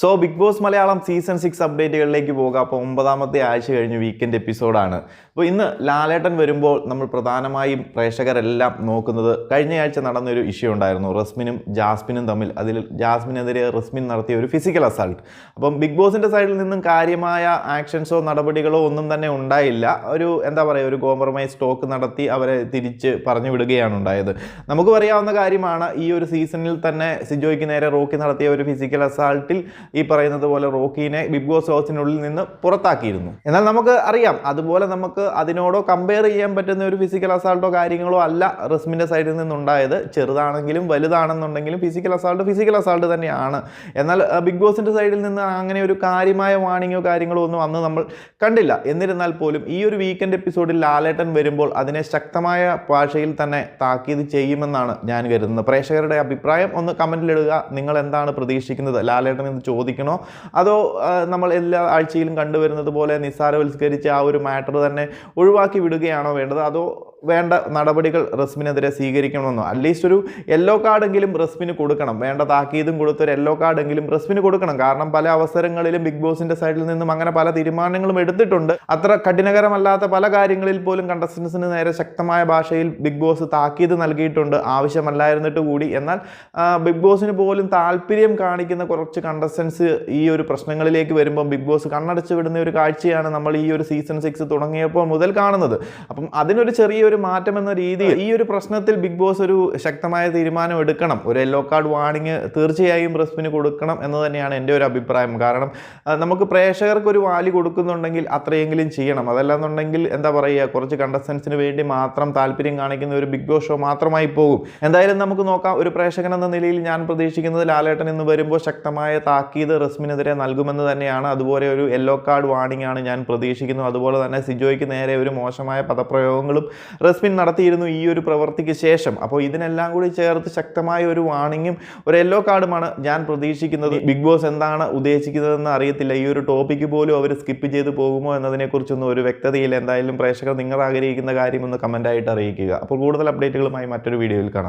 So Bigg Boss Malayalam season six അപ്ഡേറ്റുകളിലേക്ക് പോകാം. അപ്പോൾ ഒമ്പതാമത്തെ ആഴ്ച കഴിഞ്ഞ് വീക്കെൻഡ് എപ്പിസോഡാണ് അപ്പോൾ ഇന്ന് ലാലേട്ടൻ വരുമ്പോൾ നമ്മൾ പ്രധാനമായും പ്രേക്ഷകരെല്ലാം നോക്കുന്നത് കഴിഞ്ഞ ആഴ്ച നടന്നൊരു ഇഷ്യൂ ഉണ്ടായിരുന്നു. റസ്മിനും ജാസ്മിനും തമ്മിൽ. അതിൽ ജാസ്മിനെതിരെ റസ്മിൻ നടത്തിയ ഒരു ഫിസിക്കൽ അസാൾട്ട് അപ്പം ബിഗ് ബോസിന്റെ സൈഡിൽ നിന്നും കാര്യമായ ആക്ഷൻസോ നടപടികളോ ഒന്നും തന്നെ ഉണ്ടായില്ല. ഒരു എന്താ പറയുക ഒരു കോംപ്രമൈസ് ടോക്ക് നടത്തി അവരെ തിരിച്ച് പറഞ്ഞു വിടുകയാണ് ഉണ്ടായത്. നമുക്ക് പറയാവുന്ന കാര്യമാണ് ഈ ഒരു സീസണിൽ തന്നെ സിജോയ്ക്ക് നേരെ റോക്കി നടത്തിയ ഒരു ഫിസിക്കൽ അസാൾട്ടിൽ ഈ പറയുന്നത് പോലെ റോക്കിനെ ബിഗ് ബോസ് ഹൗസിനുള്ളിൽ നിന്ന് പുറത്താക്കിയിരുന്നു. എന്നാൽ നമുക്ക് അറിയാം അതുപോലെ നമുക്ക് അതിനോടോ കമ്പയർ ചെയ്യാൻ പറ്റുന്ന ഒരു ഫിസിക്കൽ അസാൾട്ടോ കാര്യങ്ങളോ അല്ല റസ്മിന്റെ സൈഡിൽ നിന്നുണ്ടായത്. ചെറുതാണെങ്കിലും വലുതാണെന്നുണ്ടെങ്കിലും ഫിസിക്കൽ അസാൾട്ട് ഫിസിക്കൽ അസാൾട്ട് തന്നെയാണ്. എന്നാൽ ബിഗ് ബോസിന്റെ സൈഡിൽ നിന്ന് അങ്ങനെ ഒരു കാര്യമായ വാണിങ്ങോ കാര്യങ്ങളോ ഒന്നും അന്ന് നമ്മൾ കണ്ടില്ല. എന്നിരുന്നാൽ പോലും ഈ ഒരു വീക്കെൻഡ് എപ്പിസോഡിൽ ലാലേട്ടൻ വരുമ്പോൾ അതിനെ ശക്തമായ ഭാഷയിൽ തന്നെ താക്കീത് ചെയ്യുമെന്നാണ് ഞാൻ കരുതുന്നത്. പ്രേക്ഷകരുടെ അഭിപ്രായം ഒന്ന് കമന്റിലിടുക നിങ്ങൾ എന്താണ് പ്രതീക്ഷിക്കുന്നത്? ലാലേട്ടൻ ഇത് ചോദിക്കണോ? അതോ നമ്മൾ എല്ലാ ആഴ്ചയിലും കണ്ടുവരുന്നത് പോലെ നിസ്സാരവൽക്കരിച്ച് ആ ഒരു മാറ്റർ തന്നെ ഒഴിവാക്കി വിടുകയാണോ വേണ്ടത്? അതോ വേണ്ട നടപടികൾ റസ്മിനെതിരെ സ്വീകരിക്കണമെന്നോ? അറ്റ്ലീസ്റ്റ് ഒരു യെല്ലോ കാർഡെങ്കിലും റസ്മിന് കൊടുക്കണം. വേണ്ട താക്കീതും കൊടുത്തൊരു യെല്ലോ കാർഡെങ്കിലും റസ്മിന് കൊടുക്കണം. കാരണം പല അവസരങ്ങളിലും ബിഗ് ബോസിന്റെ സൈഡിൽ നിന്നും അങ്ങനെ പല തീരുമാനങ്ങളും എടുത്തിട്ടുണ്ട്. അത്ര കഠിനകരമല്ലാത്ത പല കാര്യങ്ങളിൽ പോലും കണ്ടസ്റ്റൻസിന് നേരെ ശക്തമായ ഭാഷയിൽ ബിഗ് ബോസ് താക്കീത് നൽകിയിട്ടുണ്ട്. ആവശ്യമല്ലായിരുന്നിട്ട് കൂടി. എന്നാൽ ബിഗ് ബോസിന് പോലും താല്പര്യം കാണിക്കുന്ന കുറച്ച് കണ്ടസ്റ്റൻസ് ഈ ഒരു പ്രശ്നങ്ങളിലേക്ക് വരുമ്പോൾ ബിഗ് ബോസ് കണ്ണടച്ച് വിടുന്ന ഒരു കാഴ്ചയാണ് നമ്മൾ ഈ ഒരു സീസൺ സിക്സ് തുടങ്ങിയപ്പോൾ മുതൽ കാണുന്നത്. അപ്പം അതിനൊരു ചെറിയൊരു മാറ്റം എന്ന രീതിയിൽ ഈ ഒരു പ്രശ്നത്തിൽ ബിഗ് ബോസ് ഒരു ശക്തമായ തീരുമാനം എടുക്കണം. ഒരു യെല്ലോ കാർഡ് വാണിങ് തീർച്ചയായും റെസ്പിന് കൊടുക്കണം എന്ന് തന്നെയാണ് എന്റെ ഒരു അഭിപ്രായം. കാരണം നമുക്ക് പ്രേക്ഷകർക്ക് ഒരു വാലി കൊടുക്കുന്നുണ്ടെങ്കിൽ അത്രയെങ്കിലും ചെയ്യണം. അതല്ലാന്നുണ്ടെങ്കിൽ എന്താ പറയുക കുറച്ച് കണ്ടസ്റ്റൻസിന് വേണ്ടി മാത്രം താല്പര്യം കാണിക്കുന്ന ഒരു ബിഗ് ബോസ് ഷോ മാത്രമായി പോകും. എന്തായാലും നമുക്ക് നോക്കാം ഒരു പ്രേക്ഷകൻ എന്ന നിലയിൽ ഞാൻ പ്രതീക്ഷിക്കുന്നത് ലാലേട്ടൻ എന്ന് വരുമ്പോൾ ശക്തമായ താക്കീത് റസ്മിനെതിരെ നൽകുമെന്ന് തന്നെയാണ്. അതുപോലെ ഒരു യെല്ലോ കാർഡ് വാണിംഗ് ആണ് ഞാൻ പ്രതീക്ഷിക്കുന്നത് അതുപോലെ തന്നെ സിജോയ്ക്ക് നേരെ ഒരു മോശമായ പദപ്രയോഗങ്ങളും റസ്മിൻ നടത്തിയിരുന്നു ഈ ഒരു പ്രവൃത്തിക്ക് ശേഷം. അപ്പോൾ ഇതിനെല്ലാം കൂടി ചേർത്ത് ശക്തമായ ഒരു വാണിങ്ങും ഒരു യെല്ലോ കാർഡുമാണ് ഞാൻ പ്രതീക്ഷിക്കുന്നത്. ബിഗ് ബോസ് എന്താണ് ഉദ്ദേശിക്കുന്നതെന്ന് അറിയത്തില്ല. ഈ ഒരു ടോപ്പിക്ക് പോലും അവർ സ്കിപ്പ് ചെയ്ത് പോകുമോ എന്നതിനെക്കുറിച്ചൊന്നും ഒരു വ്യക്തതയില്ല. എന്തായാലും പ്രേക്ഷകർ നിങ്ങൾ ആഗ്രഹിക്കുന്ന കാര്യമൊന്ന് കമന്റായിട്ട് അറിയിക്കുക. അപ്പോൾ കൂടുതൽ അപ്ഡേറ്റുകളുമായി മറ്റൊരു വീഡിയോയിൽ കാണാം.